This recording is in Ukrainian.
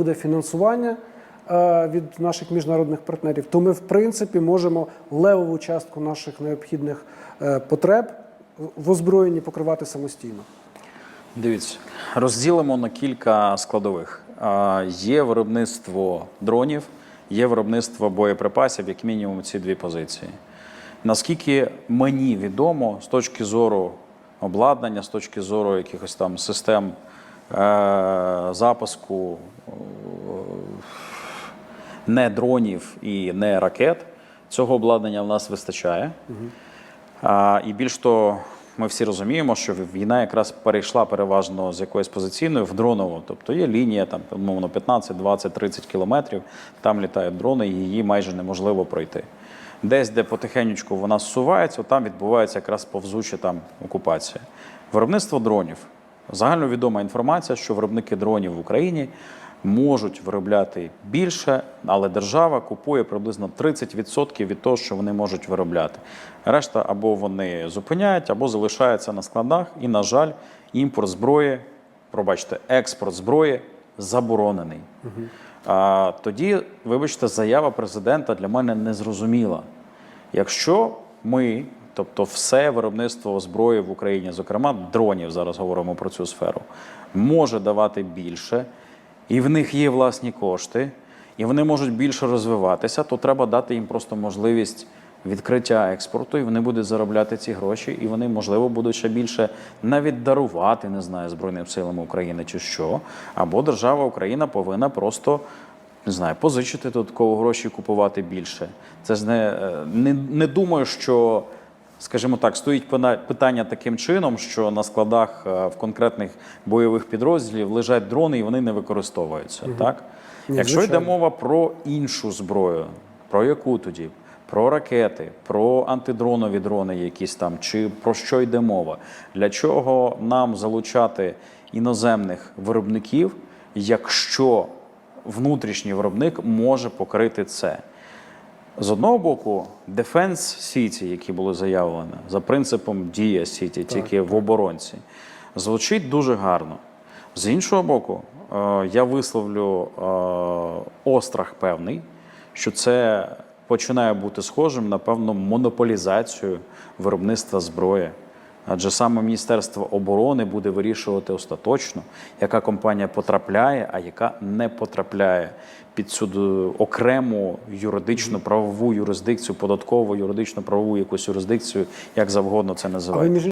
буде фінансування е, від наших міжнародних партнерів, то ми в принципі можемо левову частку наших необхідних е, потреб в озброєнні покривати самостійно. Дивіться, розділимо на кілька складових. Є виробництво дронів, є виробництво боєприпасів, як мінімум ці дві позиції. Наскільки мені відомо, з точки зору обладнання, з точки зору якихось там систем е- запуску е- не дронів і не ракет, цього обладнання в нас вистачає. А, і більш того, ми всі розуміємо, що війна якраз перейшла переважно з якоїсь позиційної в дронову. Тобто є лінія там, умовно, 15, 20, 30 кілометрів, там літають дрони, і її майже неможливо пройти. Десь, де потихеньку вона зсувається, там відбувається якраз повзуча там окупація. Виробництво дронів. Загальновідома інформація, що виробники дронів в Україні можуть виробляти більше, але держава купує приблизно 30% від того, що вони можуть виробляти. Решта або вони зупиняють, або залишаються на складах. І, на жаль, імпорт зброї, пробачте, експорт зброї заборонений. А, тоді, вибачте, заява президента для мене не зрозуміла. Якщо ми, тобто все виробництво зброї в Україні, зокрема дронів, зараз говоримо про цю сферу, може давати більше, і в них є власні кошти, і вони можуть більше розвиватися, то треба дати їм просто можливість відкриття експорту, і вони будуть заробляти ці гроші, і вони, можливо, будуть ще більше навіть дарувати, не знаю, Збройним силам України чи що. Або держава Україна повинна просто не знаю, позичити додатково гроші купувати більше. Це ж не, е, не, не думаю, що, скажімо так, стоїть питання таким чином, що на складах е, в конкретних бойових підрозділів лежать дрони і вони не використовуються. Так? Ні, Якщо йде мова про іншу зброю, про яку тоді? Про ракети, про антидронові дрони, якісь там, чи про що йде мова? Для чого нам залучати іноземних виробників, якщо внутрішній виробник може покрити це? З одного боку, Дефенс Сіті, які були заявлені, за принципом Дія Сіті, тільки в оборонці, звучить дуже гарно. З іншого боку, е, я висловлю е, острах певний, що це починає бути схожим на певну монополізацію виробництва зброї. Адже саме Міністерство оборони буде вирішувати остаточно, яка компанія потрапляє, а яка не потрапляє під цю окрему юридичну правову юрисдикцію, податкову юридично правову якусь юрисдикцію, як завгодно це називають.